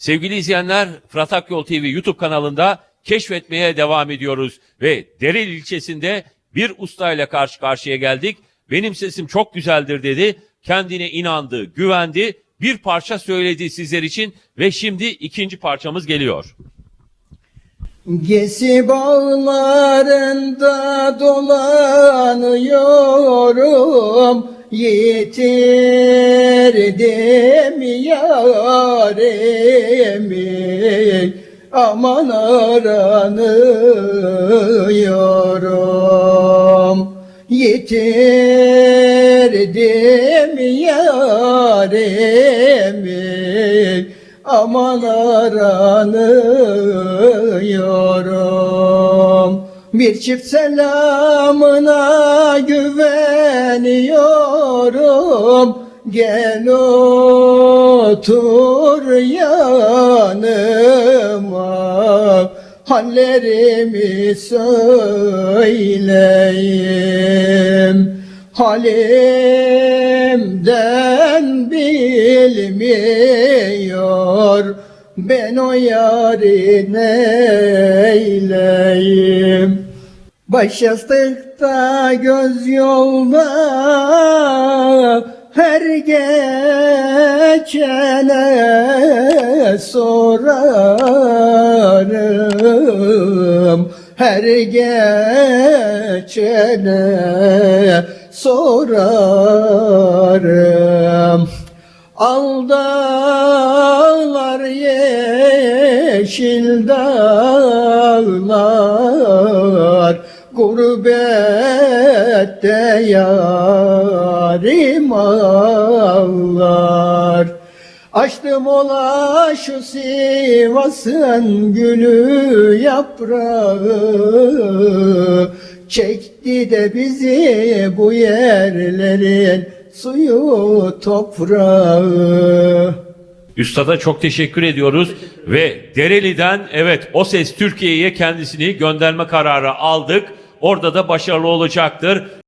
Sevgili izleyenler, Fırat Akyol TV YouTube kanalında keşfetmeye devam ediyoruz. Ve Derel ilçesinde bir ustayla karşı karşıya geldik. Benim sesim çok güzeldir dedi. Kendine inandı, güvendi. Bir parça söyledi sizler için ve şimdi ikinci parçamız geliyor. Gesi bağlarında dolanıyorum Yitirdim yarimi Aman aranıyorum. Yitirdim yarimi Aman aranıyorum. Bir çift selamına güveniyorum Gel otur yanıma Hallerimi söyleyeyim. Halimden bilmiyor Ben o yarı neyleyim? Baş yastıkta göz yolda geçene sorarım. Her geçene sorarım. Aldağlar yeşil dağlar Gurbette yarim ağlar Açtım ola şu Sivas'ın gülü yaprağı Çekti de bizi bu yerlerin suyu toprağı Üstada çok teşekkür ediyoruz ve Dereli'den evet O Ses Türkiye'ye kendisini gönderme kararı aldık. Orada da başarılı olacaktır.